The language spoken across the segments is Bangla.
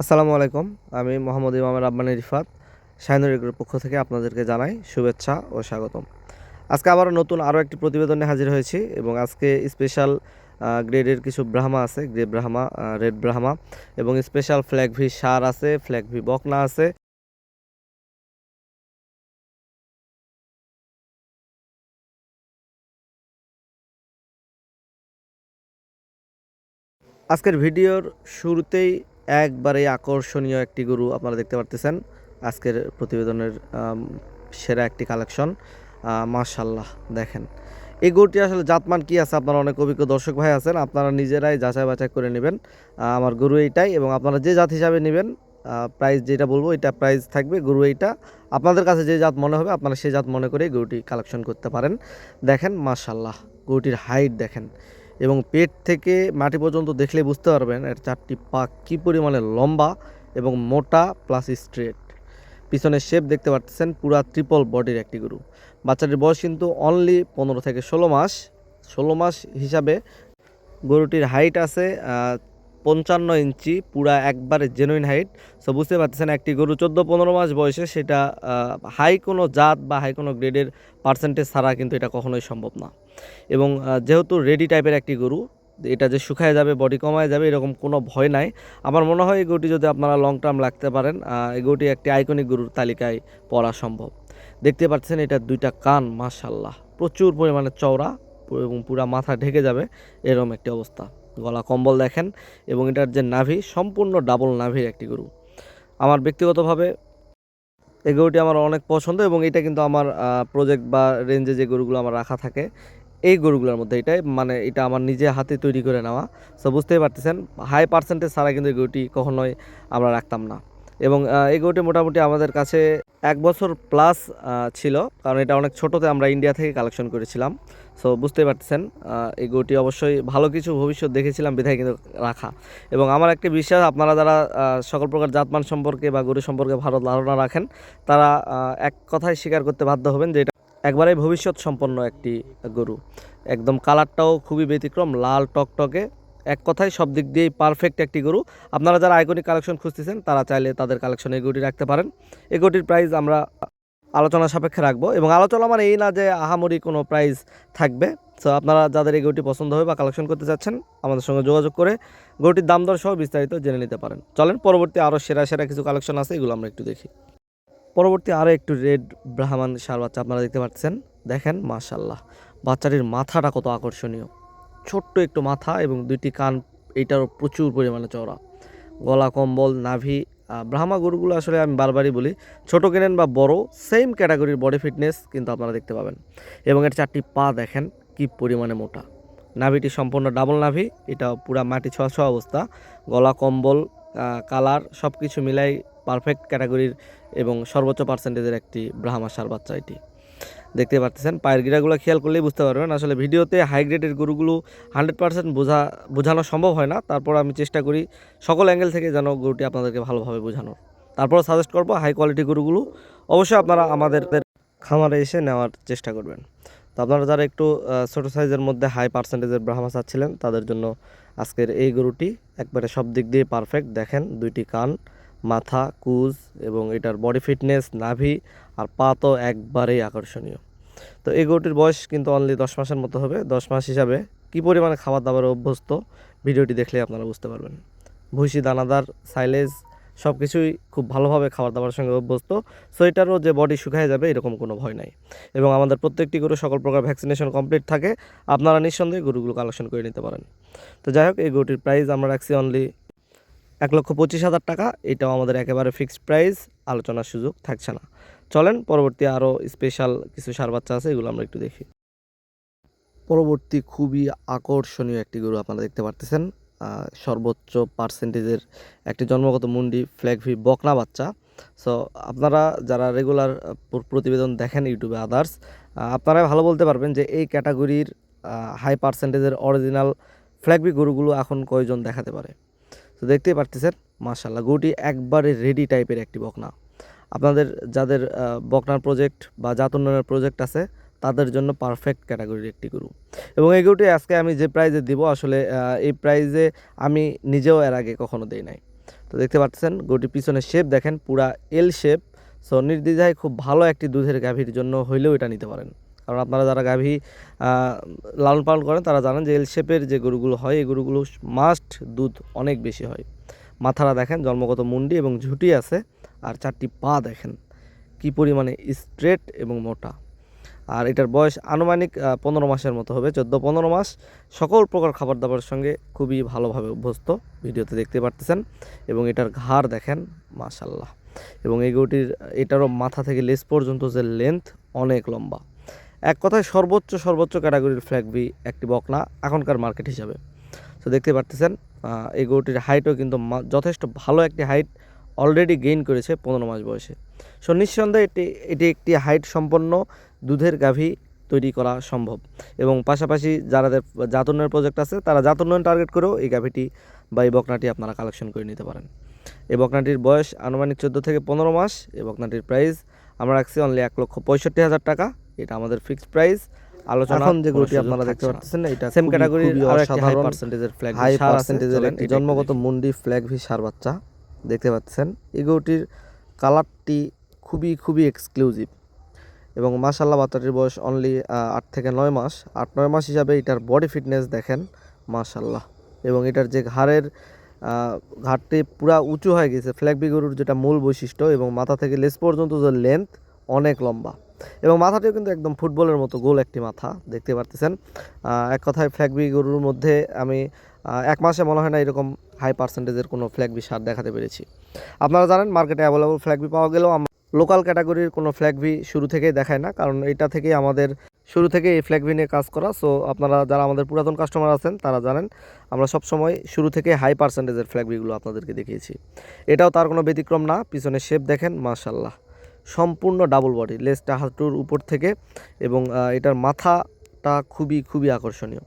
আসসালামু আলাইকুম, আমি মোহাম্মদ ইমাম রাব্বানি রিফাত শাহিনুর এগ্রোর পক্ষ থেকে আপনাদেরকে জানাই শুভেচ্ছা ও স্বাগতম। আজকে আবারও নতুন আরও একটি প্রতিবেদনে হাজির হয়েছি এবং আজকে স্পেশাল গ্রেডের কিছু ব্রাহ্মা আছে গ্রে ব্রাহ্মা রেড ব্রাহ্মা এবং স্পেশাল ফ্ল্যাগ ভি সার আছে ফ্ল্যাগ ভি বকনা আছে। আজকের ভিডিওর শুরুতেই একবারে আকর্ষণীয় একটি গরু আপনারা দেখতে পারতেছেন। আজকের প্রতিবেদনের সেরা একটি কালেকশন। মাশাল্লাহ দেখেন। এই গরুটি আসলে জাতমান কি আছে আপনারা অনেক অভিজ্ঞ দর্শক ভাই আছেন, আপনারা নিজেরাই যাচাই বাছাই করে নেবেন। আমার গরু এইটাই এবং আপনারা যে জাত হিসাবে নেবেন প্রাইস যেটা বলব এটা প্রাইস থাকবে গরু এইটা। আপনাদের কাছে যে জাত মনে হবে আপনারা সেই জাত মনে করে গরুটি কালেকশন করতে পারেন। দেখেন মাশাল্লাহ গরুটির হাইট দেখেন। এবং পেট থেকে মাটি পর্যন্ত দেখলে বুঝতে পারবেন এর চারটি পা কী পরিমাণে লম্বা এবং মোটা প্লাস স্ট্রেট পিছনের শেপ দেখতে পাচ্ছেন পুরা ট্রিপল বডির একটি গরু বাচ্চাটির বয়স কিন্তু অনলি পনেরো থেকে ষোলো মাস। ষোলো মাস হিসাবে গরুটির হাইট আছে পঞ্চান্ন ইঞ্চি, পুরা একবারে জেনুইন হাইট সো বুঝতে পারতেছেন একটি গরু চোদ্দ পনেরো মাস বয়সে সেটা হাই কোনো জাত বা হাই কোনো গ্রেডের পার্সেন্টেজ ছাড়া কিন্তু এটা কখনোই সম্ভব না। এবং যেহেতু রেডি টাইপের একটি গরু, এটা যে শুকায় যাবে বডি কমায় যাবে, এরকম কোনো ভয় নাই। আমার মনে হয় এই গরুটি যদি আপনারা লং টার্ম রাখতে পারেন এই গরুটি একটি আইকনিক গরুর তালিকায় পড়া সম্ভব। দেখতে পাচ্ছেন এটা দুইটা কান মাশাল্লাহ প্রচুর পরিমাণে চওড়া এবং পুরা মাথা ঢেকে যাবে এরকম একটি অবস্থা। গলা কম্বল দেখেন এবং এটার যে নাভি, সম্পূর্ণ ডাবল নাভির একটি গরু। আমার ব্যক্তিগতভাবে এই গরুটি আমার অনেক পছন্দ এবং এটা কিন্তু আমার প্রজেক্ট বা রেঞ্জে যে গরুগুলো আমার রাখা থাকে এই গরুগুলোর মধ্যে এটাই মানে এটা আমার নিজে হাতে তৈরি করে নেওয়া। সো বুঝতেই পারতেছেন হাই পার্সেন্টেজ ছাড়া কিন্তু এই গরুটি কখনোই আমরা রাখতাম না। এবং এই গরুটি মোটামুটি আমাদের কাছে এক বছর প্লাস ছিল, কারণ এটা অনেক ছোটোতে আমরা ইন্ডিয়া থেকে কালেকশন করেছিলাম। সো বুঝতেই পারতেছেন এই গরুটি অবশ্যই ভালো কিছু ভবিষ্যৎ দেখেছিলাম, বিধায় কিন্তু রাখা। এবং আমার একটি বিশ্বাস, আপনারা যারা সকল প্রকার জাতমান সম্পর্কে বা গরু সম্পর্কে ভালো ধারণা রাখেন, তারা এক কথায় স্বীকার করতে বাধ্য হবেন যে এটা একবারে ভবিষ্যৎ সম্পন্ন একটি গরু। একদম কালারটাও খুবই ব্যতিক্রম, লাল টকটকে। এক কথায় সব দিক দিয়েই পারফেক্ট একটি গরু। আপনারা যারা আইকনিক কালেকশন খুঁজতেছেন, তারা চাইলে তাদের কালেকশনে এই গরুটি রাখতে পারেন। এই গরুটির প্রাইস আমরা আলোচনা সাপেক্ষে রাখব এবং আলোচনা মানে এই না যে আহামরি কোনো প্রাইস থাকবে। সো আপনারা যাদের এই গরুটি পছন্দ হবে বা কালেকশন করতে চাচ্ছেন, আমাদের সঙ্গে যোগাযোগ করে গরুটির দাম দর সহ বিস্তারিত জেনে নিতে পারেন। চলেন, পরবর্তী আরও সেরা সেরা কিছু কালেকশন আছে, এগুলো আমরা একটু দেখি। পরবর্তী আরও একটু রেড ব্রাহ্মণ সার বাচ্চা আপনারা দেখতে পাচ্ছেন। দেখেন মাশাল্লাহ বাচ্চাটির মাথাটা কত আকর্ষণীয়। ছোট্ট একটু মাথা এবং দুইটি কান এইটারও প্রচুর পরিমাণে চওড়া। গলা, কম্বল, নাভি ব্রাহ্মা গরুগুলো আসলে আমি বারবারই বলি, ছোট কেনেন বা বড় সেম ক্যাটাগরির বডি ফিটনেস কিন্তু আপনারা দেখতে পাবেন। এবং এর চারটি পা দেখেন, কি পরিমাণে মোটা। নাভিটি সম্পূর্ণ ডাবল নাভি, এটা পুরা মাটি ছোঁয়া ছোঁয়া অবস্থা। গলা, কম্বল কালার সব কিছু মিলাই পারফেক্ট ক্যাটাগরির এবং সর্বোচ্চ পার্সেন্টেজের একটি ব্রাহ্মা সার বাচ্চা এটি। দেখতে পাচ্ছেন পায়ের গিরাগুলো খেয়াল করলেই বুঝতে পারবেন। আসলে ভিডিওতে হাই গ্রেডের গরুগুলো হান্ড্রেড পার্সেন্ট বোঝা, বোঝানো সম্ভব হয় না। তারপর আমি চেষ্টা করি সকল অ্যাঙ্গেল থেকে যেন গরুটি আপনাদেরকে ভালোভাবে বোঝানোর। তারপর সাজেস্ট করব হাই কোয়ালিটি গরুগুলো অবশ্যই আপনারা আমাদের খামারে এসে নেওয়ার চেষ্টা করবেন। তো আপনারা যারা একটু ছোটো সাইজের মধ্যে হাই পার্সেন্টেজের ব্রাহ্মা চাচ্ছিলেন, তাদের জন্য আজকের এই গরুটি একবারে সব দিক দিয়ে পারফেক্ট দেখেন দুইটি কান মাথা, কুজ এবং এটার বডি ফিটনেস নাভি আর পা তো একবারেই আকর্ষণীয়। তো এই গরুটির বয়স কিন্তু অনলি দশ মাসের মতো হবে। দশ মাস হিসাবে কী পরিমাণে খাবার দাবারে অভ্যস্ত ভিডিওটি দেখলে আপনারা বুঝতে পারবেন। ভুসি, দানাদার সাইলেজ সব কিছুই খুব ভালোভাবে খাবার দাবারের সঙ্গে অভ্যস্ত। সো এটারও যে বডি শুকায় যাবে এরকম কোনো ভয় নাই। এবং আমাদের প্রত্যেকটি গরু সকল প্রকার ভ্যাকসিনেশন কমপ্লিট থাকে, আপনারা নিঃসন্দেহে গরুগুলো কালেকশন করে নিতে পারেন। তো যাই হোক, এই গরুটির প্রাইস আমরা রাখছি অনলি এক লক্ষ পঁচিশ হাজার টাকা, এটাও আমাদের একেবারে ফিক্সড প্রাইস আলোচনার সুযোগ থাকছে না। চলেন, পরবর্তী আরও স্পেশাল কিছু সার বাচ্চা আছে, এগুলো আমরা একটু দেখি। পরবর্তী খুবই আকর্ষণীয় একটি গরু আপনারা দেখতে পারতেছেন সর্বোচ্চ পার্সেন্টেজের একটি জন্মগত মুন্ডি ফ্ল্যাগভি বকনা বাচ্চা। সো আপনারা যারা রেগুলার প্রতিবেদন দেখেন ইউটিউবে আদার্স আপনারা ভালো বলতে পারবেন যে এই ক্যাটাগরির হাই পার্সেন্টেজের অরিজিনাল ফ্ল্যাগবি গরুগুলো এখন কয়জন দেখাতে পারে। তো দেখতেই পারতেছেন মার্শাল্লাহ গরুটি একবারে রেডি টাইপের একটি বকনা। আপনাদের যাদের বকনার প্রজেক্ট বা জাত উন্নয়নের প্রজেক্ট আছে, তাদের জন্য পারফেক্ট ক্যাটাগরির একটি গরু। এবং এই গরুটি আজকে আমি যে প্রাইজে দিব, আসলে এই প্রাইজে আমি নিজেও এর আগে কখনো দেই নাই। তো দেখতে পাচ্ছেন গরুটির পিছনের শেপ দেখেন, পুরা এল শেপ সো নির্দ্বিধায় খুব ভালো একটি দুধের গাভীর জন্য হইলেও এটা নিতে পারেন। কারণ আপনারা যারা গাভী লালন পালন করেন, তারা জানেন যে এল শেপের যে গরুগুলো হয়, এই গরুগুলো মাস্ট দুধ অনেক বেশি হয়। মাথারা দেখেন, জন্মগত মুন্ডি এবং ঝুঁটি আছে আর চারটি পা দেখেন। কি পরিমাণে স্ট্রেট এবং মোটা। আর এটার বয়স আনুমানিক পনেরো মাসের মতো হবে। চোদ্দ, পনেরো মাস সকল প্রকার খাবার দাবারের সঙ্গে খুবই ভালোভাবে অভ্যস্ত। ভিডিওতে দেখতে পারতেছেন এবং এটার ঘাড় দেখেন মাশাল্লাহ এবং এই গরুটির, এটারও মাথা থেকে লেস পর্যন্ত যে লেন্থ অনেক লম্বা। এক কথায় সর্বোচ্চ সর্বোচ্চ ক্যাটাগরির ফ্ল্যাগবি একটি বকনা এখনকার মার্কেট হিসাবে। তো দেখতে পারতেছেন এই গরুটির হাইটও কিন্তু যথেষ্ট ভালো একটি হাইট অলরেডি গেইন করেছে পনেরো মাস বয়সে। সো নিঃসন্দেহে এটি এটি একটি হাইট সম্পন্ন দুধের গাভী তৈরি করা সম্ভব। এবং পাশাপাশি যাদের জাত উন্নয়ন প্রজেক্ট আছে, তারা জাত উন্নয়ন টার্গেট করেও এই গাভীটি বা এই বকনাটি আপনারা কালেকশন করে নিতে পারেন। এই বকনাটির বয়স আনুমানিক চোদ্দ থেকে পনেরো মাস, এই বকনাটির প্রাইস আমরা রাখছি অনলি এক লক্ষ পঁয়ষট্টি হাজার টাকা। এটা আমাদের ফিক্সড প্রাইস আলোচনা এখন যে গরুটি আপনারা দেখতে পাচ্ছেন এটা সেম ক্যাটাগরির আর একটি হাই পার্সেন্টেজের ফ্ল্যাগ হাই পার্সেন্টেজের জন্মগত মুন্ডি ফ্ল্যাগ ভি সার বাচ্চা দেখতে পাচ্ছেন। এই গরুটির কালারটি খুবই খুবই এক্সক্লুসিভ এবং মাশাল্লাহ বাচ্চাটির বয়স অনলি আট থেকে নয় মাস। আট নয় মাস হিসাবে এটার বডি ফিটনেস দেখেন মাশাল্লাহ এবং এটার যে ঘাড়ের ঘাড়টি পুরা উঁচু হয়ে গেছে ফ্ল্যাগবি গরুর যেটা মূল বৈশিষ্ট্য এবং মাথা থেকে লেস পর্যন্ত যে লেন্থ অনেক লম্বা। এবং মাথাটিও কিন্তু একদম ফুটবলের মতো গোল একটি মাথা, দেখতে পারতেছেন। এক কথায় ফ্ল্যাগবি গরুর মধ্যে আমি এক মাসে মনে হয় না এরকম হাই পার্সেন্টেজের কোনো ফ্ল্যাগবি সার দেখাতে পেরেছি। আপনারা জানেন মার্কেটে অ্যাভেলেবল ফ্ল্যাগবি পাওয়া গেলেও লোকাল ক্যাটাগরির কোনো ফ্ল্যাগভি শুরু থেকেই দেখায় না, কারণ এটা থেকেই আমাদের শুরু থেকে এই ফ্ল্যাগভি নিয়ে কাজ করা। সো আপনারা যারা আমাদের পুরাতন কাস্টমার আছেন, তারা জানেন আমরা সবসময় শুরু থেকে হাই পার্সেন্টেজের ফ্ল্যাগভিগুলো আপনাদেরকে দেখিয়েছি। এটাও তার কোনো ব্যতিক্রম না পিছনে শেপ দেখেন মাশাল্লাহ সম্পূর্ণ ডাবল বডি লেজটা হাঁটুর উপর থেকে এবং এটার মাথাটা খুবই খুবই আকর্ষণীয়।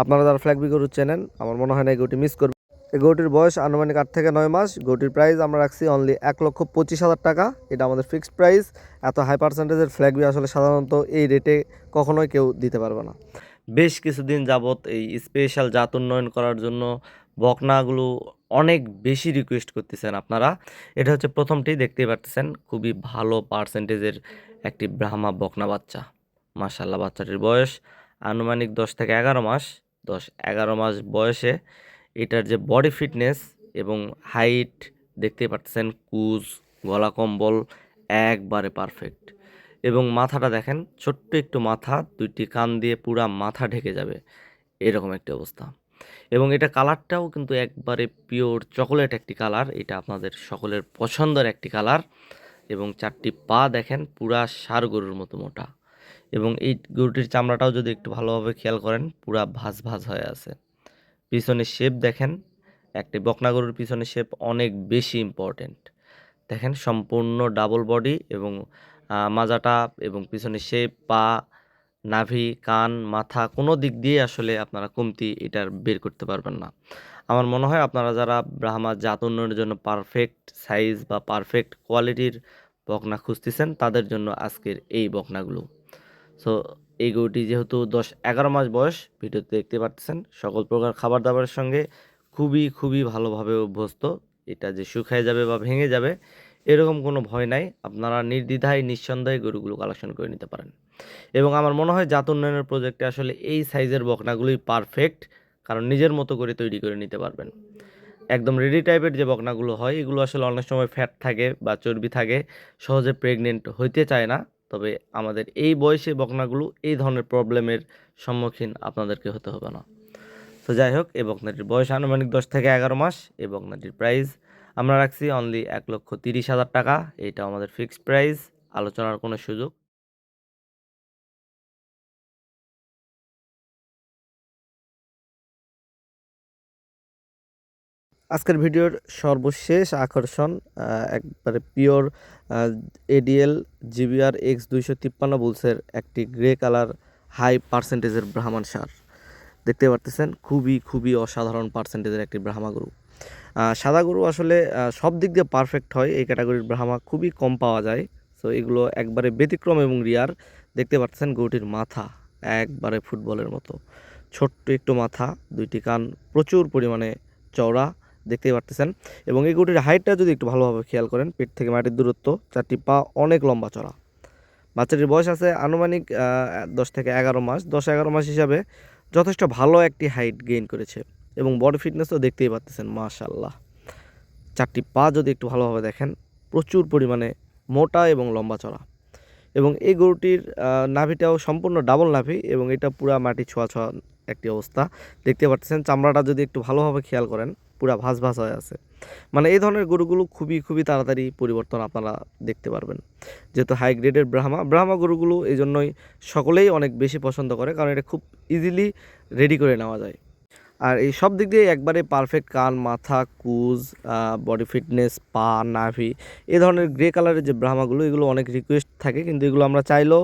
আপনারা যারা ফ্ল্যাগবি গরু চেনেন, আমার মনে হয় না গরুটি মিস করবে। গরুটির বয়স আনুমানিক আট থেকে নয় মাস। গরুটির প্রাইস আমরা রাখছি অনলি এক লক্ষ পঁচিশ হাজার টাকা। এটা আমাদের ফিক্সড প্রাইস এত হাই পার্সেন্টেজের ফ্ল্যাগবি আসলে সাধারণত এই রেটে কখনোই কেউ দিতে পারবে না। বেশ কিছুদিন যাবৎ এই স্পেশাল জাত উন্নয়ন করার জন্য বকনাগুলো অনেক বেশি রিকোয়েস্ট করতেছেন আপনারা। এটা হচ্ছে প্রথমটি, দেখতেই পারতেছেন, খুবই ভালো পার্সেন্টেজের একটি ব্রাহ্মা বকনা বাচ্চা। মাশাল্লাহ বাচ্চাটির বয়স আনুমানিক দশ থেকে এগারো মাস। দশ এগারো মাস বয়সে এটার যে বডি ফিটনেস এবং হাইট দেখতেই পাচ্ছেন কুজ, গলা কম্বল একবারে পারফেক্ট এবং মাথাটা দেখেন, ছোট্ট একটু মাথা, দুইটি কান দিয়ে পুরা মাথা ঢেকে যাবে। এরকম একটি অবস্থা। এবং এটা কালারটাও কিন্তু একবারে পিওর চকোলেট একটি কালার। এটা আপনাদের সকলের পছন্দের একটি কালার। এবং চারটি পা দেখেন, পুরা সার গরুর মতো মোটা। এবং এই গরুটির চামড়াটাও যদি একটু ভালোভাবে খেয়াল করেন, পুরা ভাজ ভাজ হয়ে আছে। পিছনে শেপ দেখেন, একটি বকনা গরুর পিছনে শেপ অনেক বেশি ইম্পর্ট্যান্ট দেখেন, সম্পূর্ণ ডাবল বডি এবং মাজাটা এবং পিছনে শেপ পা নাভি, কান, মাথা কোনো দিক দিয়ে আসলে আপনারা কমতি এটার বের করতে পারবেন না। আমার মনে হয় আপনারা যারা ব্রাহ্মা জাত উন্নয়নের জন্য পারফেক্ট সাইজ বা পারফেক্ট কোয়ালিটির বকনা খুঁজতেছেন, তাদের জন্য আজকের এই বকনাগুলো। সো এই গরুটি যেহেতু দশ এগারো মাস বয়স, ভিডিওতে দেখতে পাচ্ছেন সকল প্রকার খাবার দাবারের সঙ্গে খুবই খুবই ভালোভাবে অভ্যস্ত। এটা যে শুকায় যাবে বা ভেঙে যাবে, এরকম কোনো ভয় নাই। আপনারা নির্দ্বিধায়, নিঃসন্দেহে গরুগুলো কালেকশন করে নিতে পারেন। এবং আমার মনে হয় জাত উন্নয়নের প্রজেক্টে আসলে এই সাইজের বকনাগুলোই পারফেক্ট কারণ নিজের মতো করে তৈরি করে নিতে পারবেন। একদম রেডি টাইপের যে বকনাগুলো হয়, এগুলো আসলে অনেক সময় ফ্যাট থাকে বা চর্বি থাকে, সহজে প্রেগনেন্ট হইতে চায় না। তবে আমাদের এই বয়সে বকনাগুলো এই ধরনের প্রবলেমের সম্মুখীন আপনাদেরকে হতে হবে না। তো যাই হোক এই বকনাটির বয়স আনুমানিক দশ থেকে এগারো মাস। এই বকনাটির প্রাইস আমরা রাখছি অনলি এক লক্ষ তিরিশ হাজার টাকা। এটা আমাদের ফিক্সড প্রাইস আলোচনার কোনো সুযোগ আজকের ভিডিওর সর্বশেষ আকর্ষণ একবারে পিওর এডিএল জিবিআর এক্স দুইশো তিপ্পান্ন বুলসের একটি গ্রে কালার, হাই পার্সেন্টেজের ব্রাহ্মণ সার। দেখতে পারতেছেন, খুবই খুবই অসাধারণ পার্সেন্টেজের একটি ব্রাহ্মা গরু। সাদা গরু আসলে সব দিক দিয়ে পারফেক্ট হয়, এই ক্যাটাগরির ব্রাহ্মা খুবই কম পাওয়া যায়। সো এগুলো একবারে ব্যতিক্রম এবং রিয়ার দেখতে পাচ্ছেন গরুটির মাথা, একবারে ফুটবলের মতো। ছোট্ট একটু মাথা, দুইটি কান, প্রচুর পরিমাণে চওড়া। দেখতেই পারতেছেন। এবং এই গরুটির হাইটটা যদি একটু ভালোভাবে খেয়াল করেন, পেট থেকে মাটির দূরত্ব, চারটি পা অনেক লম্বা চড়া। বাচ্চাটির বয়স আছে আনুমানিক দশ থেকে এগারো মাস। দশ এগারো মাস হিসাবে যথেষ্ট ভালো একটি হাইট গেইন করেছে। এবং বডি ফিটনেস তো দেখতেই পাচ্ছেন মাশাল্লাহ চারটি পা যদি একটু ভালোভাবে দেখেন, প্রচুর পরিমাণে মোটা এবং লম্বা চড়া। এবং এই গরুটির নাভিটাও সম্পূর্ণ ডাবল নাভি এবং এটা পুরা মাটি ছোঁয়া ছোঁয়া একটি অবস্থা। দেখতে পাচ্ছেন চামড়াটা যদি একটু ভালোভাবে খেয়াল করেন পুরা ভাস ভাস হয়ে আছে। মানে এই ধরনের গরুগুলো খুবই খুবই তাড়াতাড়ি পরিবর্তন আপনারা দেখতে পারবেন। যেহেতু হাই গ্রেডের ব্রাহ্মা ব্রাহ্মা গরুগুলো এই জন্যই সকলেই অনেক বেশি পছন্দ করে, কারণ এটা খুব ইজিলি রেডি করে নেওয়া যায়। আর এই সব দিক দিয়ে একবারে পারফেক্ট কান, মাথা, কুজ বডি ফিটনেস পা, নাভি এই ধরনের গ্রে কালারের যে ব্রাহ্মাগুলো, এগুলো অনেক রিকোয়েস্ট থাকে, কিন্তু এগুলো আমরা চাইলেও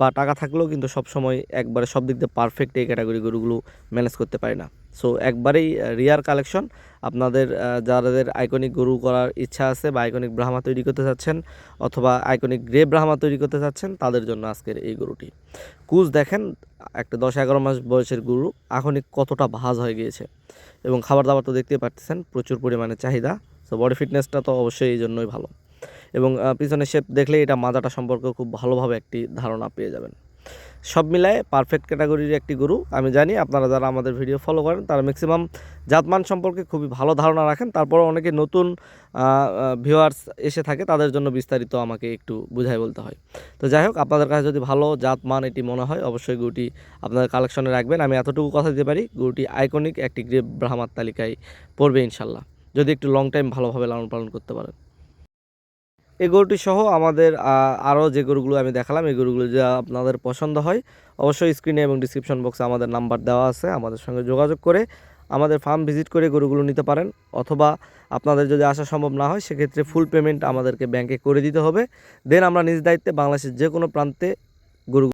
বা টাকা থাকলেও কিন্তু সব সময় একবারে সব দিক দিয়ে পারফেক্ট এই ক্যাটাগরি গরুগুলো ম্যানেজ করতে পারি না। সো একবারেই রিয়ার কালেকশন। আপনাদের যাদের আইকনিক গরু করার ইচ্ছা আছে বা আইকনিক ব্রাহ্মা তৈরি করতে চাচ্ছেন অথবা আইকনিক গ্রে ব্রাহ্মা তৈরি করতে চাচ্ছেন তাদের জন্য আজকের এই গরুটি। কুজ দেখেন একটা দশ এগারো মাস বয়সের গরু এখনই কতটা ভাজ হয়ে গিয়েছে। এবং খাবার দাবার তো দেখতেই পাচ্ছেন প্রচুর পরিমাণে চাহিদা। সো বডি ফিটনেসটা তো অবশ্যই এই জন্যই ভালো। এবং আহ, পিছনের শেপ দেখলে এটা মাজাটা সম্পর্কে খুব ভালোভাবে একটি ধারণা পেয়ে যাবেন। সব মিলায় পারফেক্ট ক্যাটাগরির একটি গরু। আমি জানি আপনারা যারা আমাদের ভিডিও ফলো করেন, তারা ম্যাক্সিমাম জাতমান সম্পর্কে খুবই ভালো ধারণা রাখেন। তারপর অনেকে নতুন ভিউয়ার্স এসে থাকে, তাদের জন্য বিস্তারিত আমাকে একটু বুঝাই বলতে হয়। তো যাই হোক, আপনাদের কাছে যদি ভালো জাতমান এটি মনে হয়, অবশ্যই গরুটি আপনাদের কালেকশনে রাখবেন। আমি এতটুকু কথা দিতে পারি, গরুটি আইকনিক একটি গ্রেপ ব্রাহ্মার তালিকায় পড়বে ইনশাল্লাহ। যদি একটু লং টাইম ভালোভাবে লালন পালন করতে পারেন। এই গরুটি সহ আমাদের আরও যে গরুগুলো আমি দেখালাম, এই গরুগুলো যা আপনাদের পছন্দ হয়, অবশ্যই স্ক্রিনে এবং ডিসক্রিপশন বক্সে আমাদের নাম্বার দেওয়া আছে, আমাদের সঙ্গে যোগাযোগ করে আমাদের ফার্ম ভিজিট করে গরুগুলো নিতে পারেন, অথবা আপনাদের যদি আসা সম্ভব না হয়, সেক্ষেত্রে ফুল পেমেন্ট আমাদেরকে ব্যাংকে করে দিতে হবে। দেন আমরা নিজ দায়িত্বে বাংলাদেশের যে কোনো প্রান্তে গরু